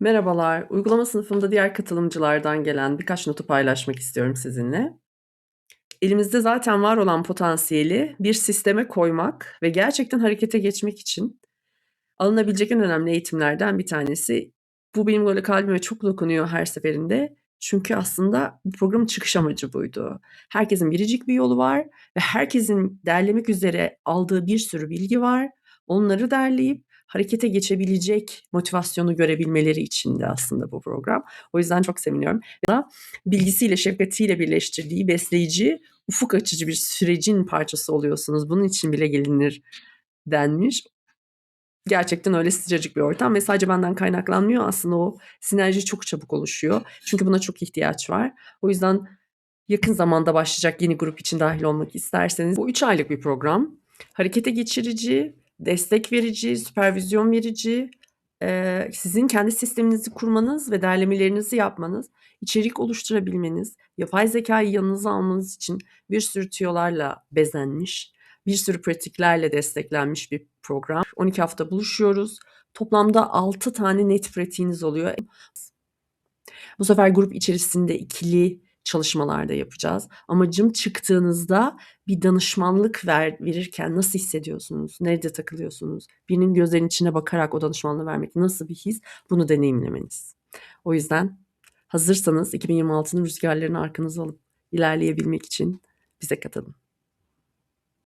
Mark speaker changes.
Speaker 1: Merhabalar. Uygulama sınıfında diğer katılımcılardan gelen birkaç notu paylaşmak istiyorum sizinle. Elimizde zaten var olan potansiyeli bir sisteme koymak ve gerçekten harekete geçmek için alınabilecek en önemli eğitimlerden bir tanesi. Bu benim böyle kalbime çok dokunuyor her seferinde. Çünkü aslında bu programın çıkış amacı buydu. Herkesin biricik bir yolu var ve herkesin derlemek üzere aldığı bir sürü bilgi var. Onları derleyip harekete geçebilecek motivasyonu görebilmeleri için de aslında bu program. O yüzden çok seviniyorum. Bilgisiyle, şefkatiyle birleştirdiği besleyici, ufuk açıcı bir sürecin parçası oluyorsunuz. Bunun için bile gelinir denmiş. Gerçekten öyle sıcacık bir ortam ve sadece benden kaynaklanmıyor. Aslında o sinerji çok çabuk oluşuyor. Çünkü buna çok ihtiyaç var. O yüzden yakın zamanda başlayacak yeni grup için dahil olmak isterseniz bu 3 aylık bir program. Harekete geçirici, destek verici, süpervizyon verici, eee, sizin kendi sisteminizi kurmanız ve derlemelerinizi yapmanız, içerik oluşturabilmeniz, yapay zekayı yanınıza almanız için bir sürü tüyolarla bezenmiş, bir sürü pratiklerle desteklenmiş bir program. 12 hafta buluşuyoruz. Toplamda 6 tane net pratiğiniz oluyor. Bu sefer grup içerisinde ikili çalışmalar da yapacağız. Amacım çıktığınızda bir danışmanlık ver, verirken nasıl hissediyorsunuz? Nerede takılıyorsunuz? Birinin gözlerinin içine bakarak o danışmanlığı vermek nasıl bir his? Bunu deneyimlemeniz. O yüzden hazırsanız 2026'nın rüzgarlarını arkanıza alıp ilerleyebilmek için bize katılın.